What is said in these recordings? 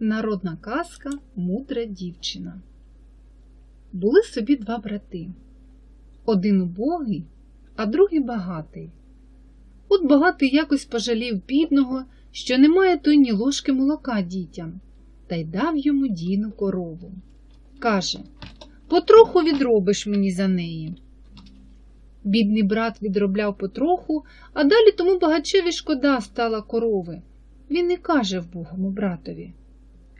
Народна казка Мудра дівчина. Були собі два брати. Один убогий, а другий багатий. От багатий якось пожалів бідного, що немає той ні ложки молока дітям, та й дав йому дійну корову. Каже Потроху відробиш мені за неї. Бідний брат відробляв потроху, а далі тому багачеві шкода стала корови. Він і каже вбогому братові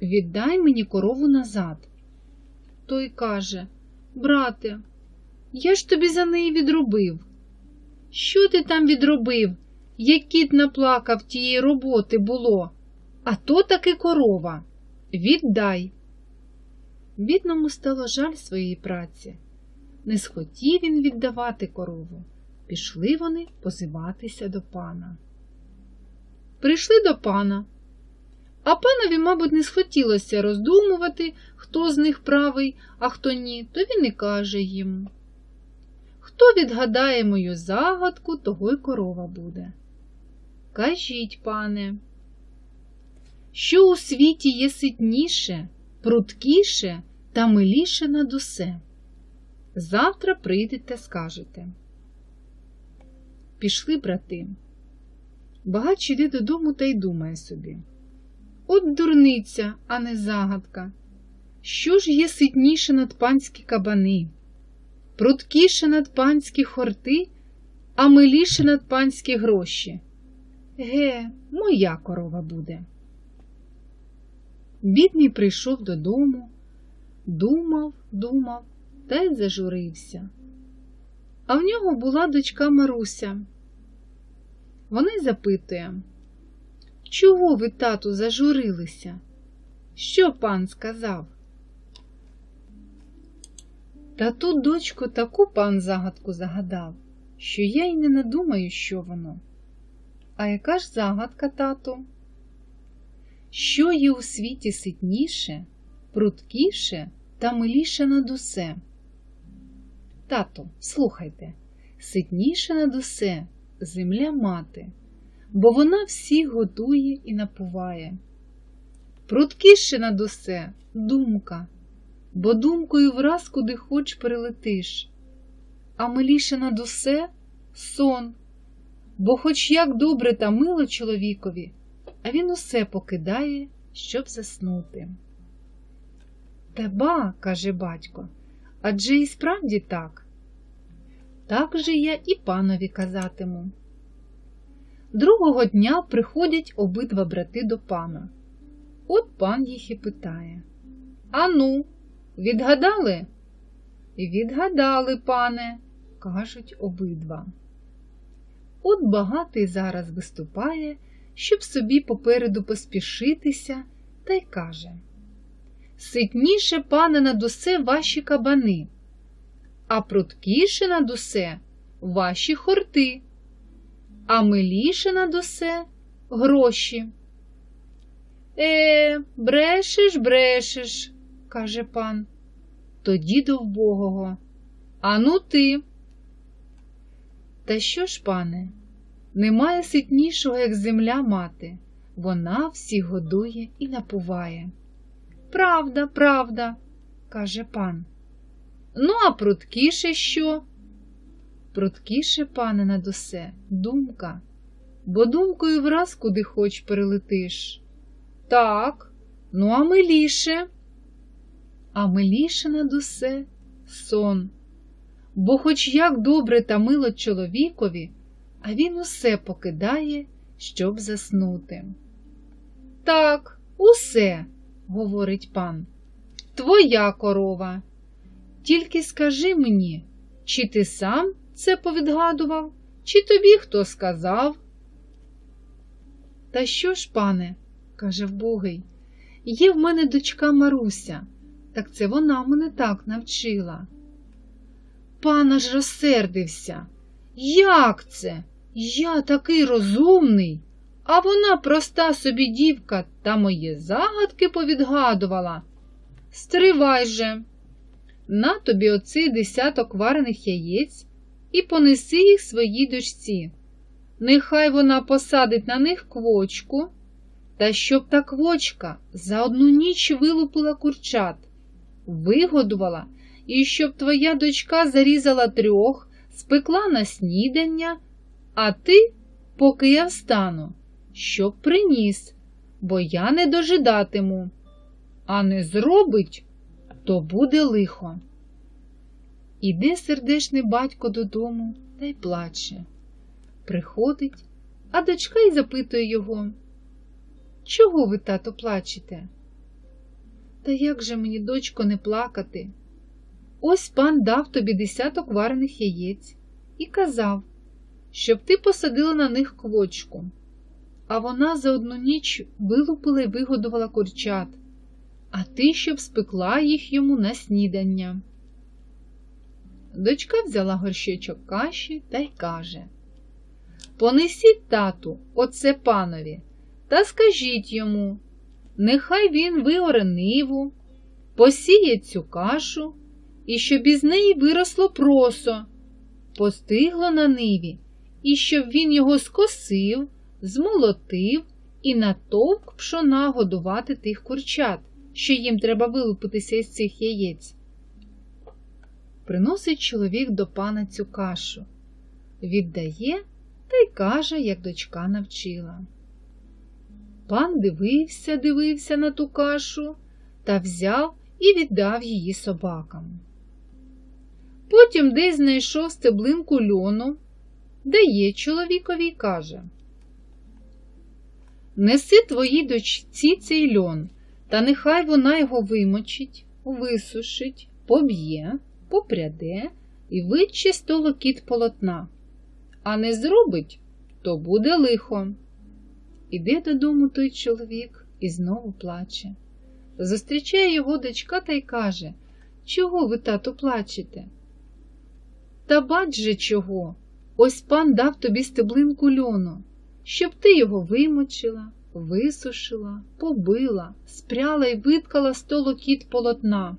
Віддай мені корову назад. Той каже Брате, я ж тобі за неї відробив. Що ти там відробив? Як кіт наплакав тієї роботи було, а то таки корова. Віддай. Бідному стало жаль своєї праці. Не схотів він віддавати корову. Пішли вони позиватися до пана. Прийшли до пана. А панові, мабуть, не схотілося роздумувати, хто з них правий, а хто ні, то він і каже їм. Хто відгадає мою загадку, того й корова буде. Кажіть, пане, що у світі є ситніше, пруткіше та миліше над усе? Завтра прийдете, скажете. Пішли брати. Багач іде додому та й думає собі. От дурниця, а не загадка. Що ж є ситніше над панські кабани, пруткіше над панські хорти, а миліше над панські гроші? Ге, моя корова буде. Бідний прийшов додому, думав, думав та й зажурився. А в нього була дочка Маруся. Вона й запитує. Чого ви, тату, зажурилися? Що пан сказав? Та тут, дочко, таку пан загадку загадав, що я й не надумаю, що воно. А яка ж загадка, тату? Що є у світі ситніше, пруткіше та миліше над усе? Тату, слухайте, ситніше над усе земля мати бо вона всіх годує і напуває. Пруткіше над усе думка, бо думкою враз куди хоч перелетиш, а миліше над усе сон, бо хоч як добре та мило чоловікові, а він усе покидає, щоб заснути. Та ба, каже батько, адже і справді так. Так же я і панові казатиму. Другого дня приходять обидва брати до пана. От пан їх і питає Ану, відгадали? Відгадали, пане, кажуть обидва. От багатий зараз виступає, щоб собі попереду поспішитися, та й каже Ситніше, пане, над усе ваші кабани, а пруткіше над усе ваші хорти а миліше над усе гроші. Е, брешеш, брешеш, каже пан. Тоді до вбогого. Ану ти. Та що ж, пане, немає ситнішого, як земля мати, вона всіх годує і напуває. Правда, правда, каже пан. Ну, а пруткіше що? Пруткіше, пане, над усе, думка, бо думкою враз куди хоч перелетиш. Так, ну а миліше, а миліше над усе сон. Бо хоч як добре та мило чоловікові, а він усе покидає, щоб заснути. Так, усе, говорить пан, твоя корова. Тільки скажи мені, чи ти сам це повідгадував, чи тобі хто сказав? Та що ж, пане, каже вбогий, є в мене дочка Маруся, так це вона мене так навчила. Пан аж розсердився. Як це? Я такий розумний, а вона проста собі дівка та мої загадки повідгадувала. Стривай же, на тобі оцей десяток варених яєць і понеси їх своїй дочці. Нехай вона посадить на них квочку, Та щоб та квочка за одну ніч вилупила курчат, вигодувала, і щоб твоя дочка зарізала трьох, спекла на снідання, а ти, поки я встану, щоб приніс, бо я не дожидатиму. А не зробить, то буде лихо. Іде сердешний батько додому та й плаче. Приходить, а дочка й запитує його. Чого ви, тато, плачете? Та як же мені, дочко, не плакати? Ось пан дав тобі десяток варених яєць і казав, щоб ти посадила на них квочку, а вона за одну ніч вилупила й вигодувала курчат, а ти щоб спекла їх йому на снідання. Дочка взяла горщичок каші та й каже Понесіть тату, оце панові, та скажіть йому, нехай він виоре ниву, посіє цю кашу, і щоб із неї виросло просо, постигло на ниві, і щоб він його скосив, змолотив і натовк пшона годувати тих курчат, що їм треба вилупитися із цих яєць. Приносить чоловік до пана цю кашу, віддає та й каже, як дочка навчила. Пан дивився, дивився на ту кашу та взяв і віддав її собакам. Потім десь знайшов стеблинку льону, дає чоловікові й каже Неси твоїй дочці цей льон, та нехай вона його вимочить, висушить, поб'є, попряде і витче сто локіт полотна, а не зробить, то буде лихо. Іде додому той чоловік і знову плаче. Зустрічає його дочка та й каже Чого ви, тату, плачете? Та бач же чого? Ось пан дав тобі стеблинку льону, щоб ти його вимочила, висушила, побила, спряла й виткала сто локіт полотна.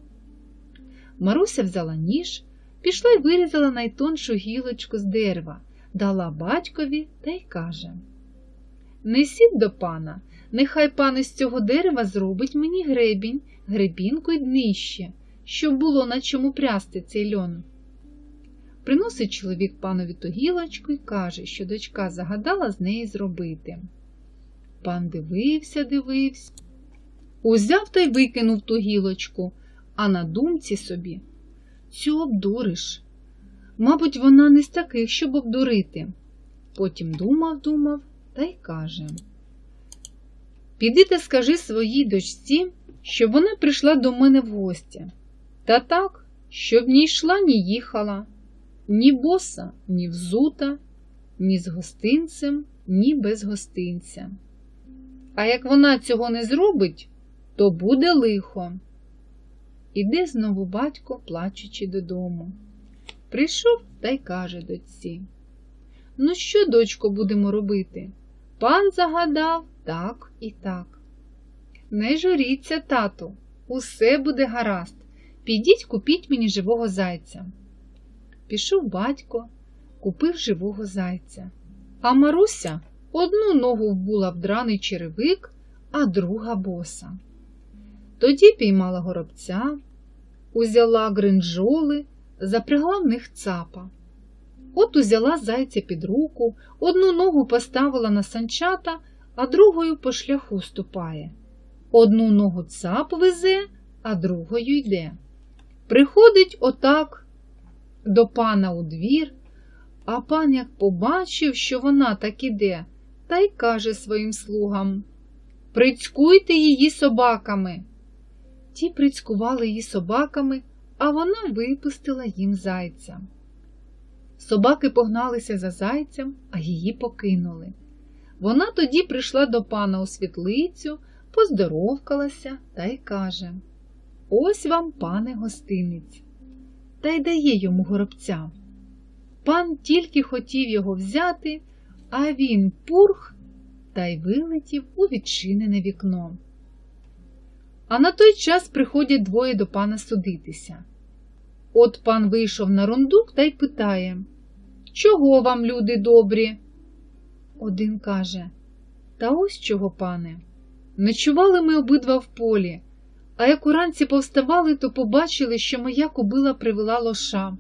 Маруся взяла ніж, пішла й вирізала найтоншу гілочку з дерева, дала батькові та й каже Несіть до пана, нехай пан із цього дерева зробить мені гребінь, гребінку й днище, щоб було на чому прясти цей льон. Приносить чоловік панові ту гілочку і каже, що дочка загадала з неї зробити. Пан дивився, дивився, узяв та й викинув ту гілочку, а на думці собі цю обдуриш. Мабуть, вона не з таких, щоб обдурити. Потім думав, думав та й каже Піди та скажи своїй дочці, щоб вона прийшла до мене в гості. Та так, щоб ні йшла, ні їхала, ні боса, ні взута, ні з гостинцем, ні без гостинця. А як вона цього не зробить, то буде лихо. Іде знову батько, плачучи додому. Прийшов та й каже дочці Ну, що, дочко, будемо робити? Пан загадав так і так. Не журіться, тату, усе буде гаразд. Підіть купіть мені живого зайця. Пішов батько, купив живого зайця. А Маруся одну ногу вбула в драний черевик, а друга боса. Тоді піймала горобця, узяла гринджоли, запрягла в них цапа. От узяла зайця під руку, одну ногу поставила на санчата, а другою по шляху ступає. Одну ногу цап везе, а другою йде. Приходить отак до пана у двір, а пан як побачив, що вона так іде, та й каже своїм слугам Прицькуйте її собаками. Ті прицькували її собаками, а вона випустила їм зайця. Собаки погналися за зайцем, а її покинули. Вона тоді прийшла до пана у світлицю, поздоровкалася та й каже Ось вам, пане гостинець, та й дає йому горобця. Пан тільки хотів його взяти, а він пурх та й вилетів у відчинене вікно. А на той час приходять двоє до пана судитися. От пан вийшов на рундук та й питає Чого вам, люди добрі? Один каже Та ось чого, пане, Ночували ми обидва в полі, а як уранці повставали, то побачили, що моя кобила привела лоша.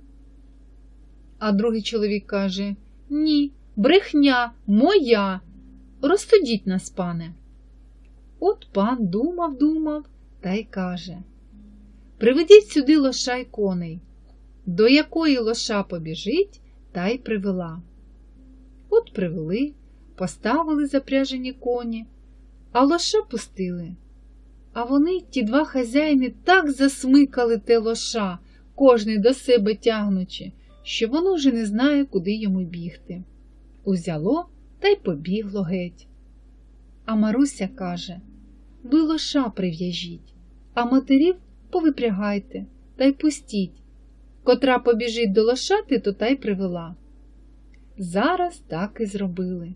А другий чоловік каже Ні, брехня, моя. Розсудіть нас, пане. От пан думав, думав та й каже Приведіть сюди лоша й коней. До якої лоша побіжить, та й привела. От привели, поставили запряжені коні, а лоша пустили. А вони, ті два хазяїни, так засмикали те лоша, кожний до себе тягнучи, що воно вже не знає, куди йому бігти. Узяло та й побігло геть. А Маруся каже Ви лоша прив'яжіть, а матерів повипрягайте та й пустіть. Котра побіжить до лошати, то та й привела. Зараз так і зробили.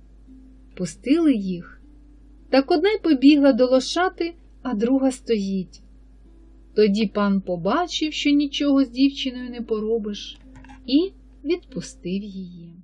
Пустили їх. Так одна й побігла до лошати, а друга стоїть. Тоді пан побачив, що нічого з дівчиною не поробиш, і відпустив її.